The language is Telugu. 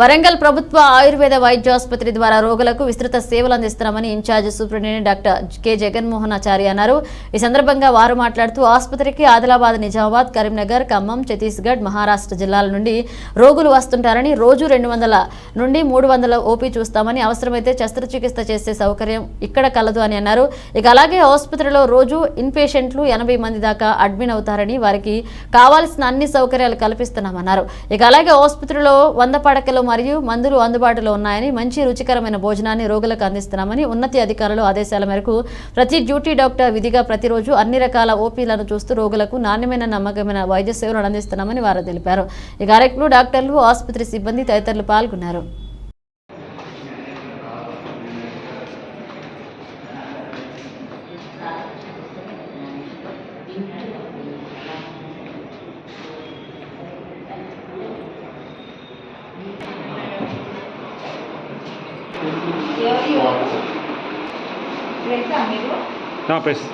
వరంగల్ ప్రభుత్వ ఆయుర్వేద వైద్యాసుపత్రి ద్వారా రోగులకు విస్తృత సేవలు అందిస్తున్నామని incharge superintendent doctor K Jaganmohanachari అన్నారు. ఈ సందర్భంగా వారు మాట్లాడుతూ ఆసుపత్రికి ఆదిలాబాద్ నిజామాబాద్ కరీంనగర్ ఖమ్మం ఛత్తీస్గఢ్ మహారాష్ట్ర జిల్లాల నుండి రోగులు వస్తుంటారని రోజు రెండు వందల నుండి మూడు వందల ఓపీ చూస్తామని అవసరమైతే శస్త్రచికిత్స చేసే సౌకర్యం ఇక్కడ కలదు అని అన్నారు. ఇక అలాగే ఆసుపత్రిలో రోజు ఇన్పేషెంట్లు ఎనభై మంది దాకా అడ్మిట్ అవుతారని వారికి కావాల్సిన అన్ని సౌకర్యాలు కల్పిస్తున్నామన్నారు. ఇక అలాగే ఆసుపత్రిలో వంద పడకలు మరియు మందులు అందుబాటులో ఉన్నాయని మంచి రుచికరమైన భోజనాన్ని రోగులకు అందిస్తున్నామని ఉన్నత అధికారులు ఆదేశాల మేరకు ప్రతి డ్యూటీ డాక్టర్ విధిగా ప్రతిరోజు అన్ని రకాల ఓపీలను చూస్తూ రోగులకు నాణ్యమైన నమ్మకమైన వైద్య సేవలు అందిస్తున్నామని వారు తెలిపారు. ఈ కార్యక్రమంలో డాక్టర్లు ఆసుపత్రి సిబ్బంది తదితరులు పాల్గొన్నారు. ప్రెస్